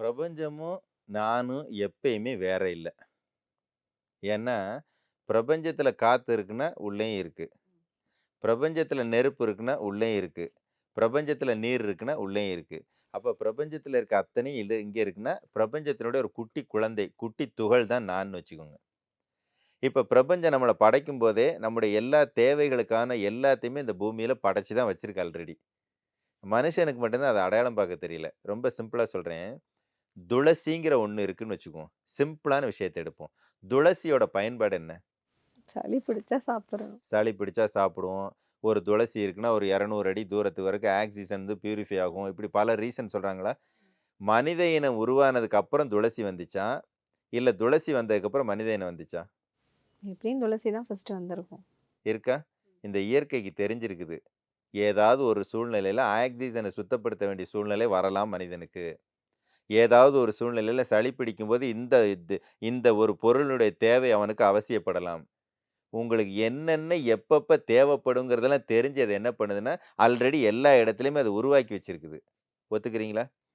பிரபஞ்சமும், நானும் எப்பயுமே வேற இல்லை ஏன்னா, பிரபஞ்சத்தில் காற்று இருக்குன்னா, உள்ளேயும் இருக்குது பிரபஞ்சத்தில் நெருப்பு இருக்குன்னா, உள்ளேயும் இருக்குது பிரபஞ்சத்தில் நீர் இருக்குன்னா, உள்ளேயும் இருக்குது அப்போ பிரபஞ்சத்தில் இருக்க அத்தனையும் இது இங்கே இருக்குன்னா, பிரபஞ்சத்தினுடைய ஒரு குட்டி குழந்தை, குட்டி துகள் தான் நான்னு வச்சுக்கோங்க. இப்போ பிரபஞ்சம் நம்மளை படைக்கும் போதே நம்முடைய எல்லா தேவைகளுக்கான எல்லாத்தையுமே இந்த பூமியில் படைச்சு தான் வச்சுருக்கு ஆல்ரெடி. மனுஷனுக்கு மட்டும்தான் அதை அடையாளம் பார்க்க தெரியல. ரொம்ப சிம்பிளாக சொல்கிறேன் துளசிங்கிற ஒண்ணு இருக்குன்னு வச்சுக்குவோம். சிம்பிளான விஷயத்த எடுப்போம். துளசியோட பயன்பாடு என்ன? சளி பிடிச்சா சாப்பிடுறோம். சளி பிடிச்சா சாப்பிடுவோம். ஒரு துளசி இருக்குன்னா, ஒரு 200 அடி தூரத்து வரைக்கும் ஆக்ஸிஜன் வந்து பியூரிஃபை ஆகும். இப்படி பல ரீசன் சொல்றாங்களா? மனித இனம் உருவானதுக்கு அப்புறம் துளசி வந்துச்சா? இல்ல துளசி வந்ததுக்கப்புறம் மனித இனம் வந்துச்சா? எப்படியும் துளசி தான் ஃபர்ஸ்ட்டு வந்திருக்கும். இருக்கா? இந்த இயற்கைக்கு தெரிஞ்சிருக்குது. ஏதாவது ஒரு சூழ்நிலையில ஆக்ஸிஜன சுத்தப்படுத்த வேண்டிய சூழ்நிலை வரலாம் மனிதனுக்கு. ஏதாவது ஒரு சூழ்நிலையில் சளி பிடிக்கும்போது இந்த இது இந்த ஒரு பொருளுடைய தேவை அவனுக்கு அவசியப்படலாம். உங்களுக்கு என்னென்ன எப்பப்போ தேவைப்படுங்கிறதெல்லாம் தெரிஞ்சு அது என்ன பண்ணுதுன்னா, ஆல்ரெடி எல்லா இடத்துலையுமே அதை உருவாக்கி வச்சுருக்குது ஒத்துக்கிறீங்களா?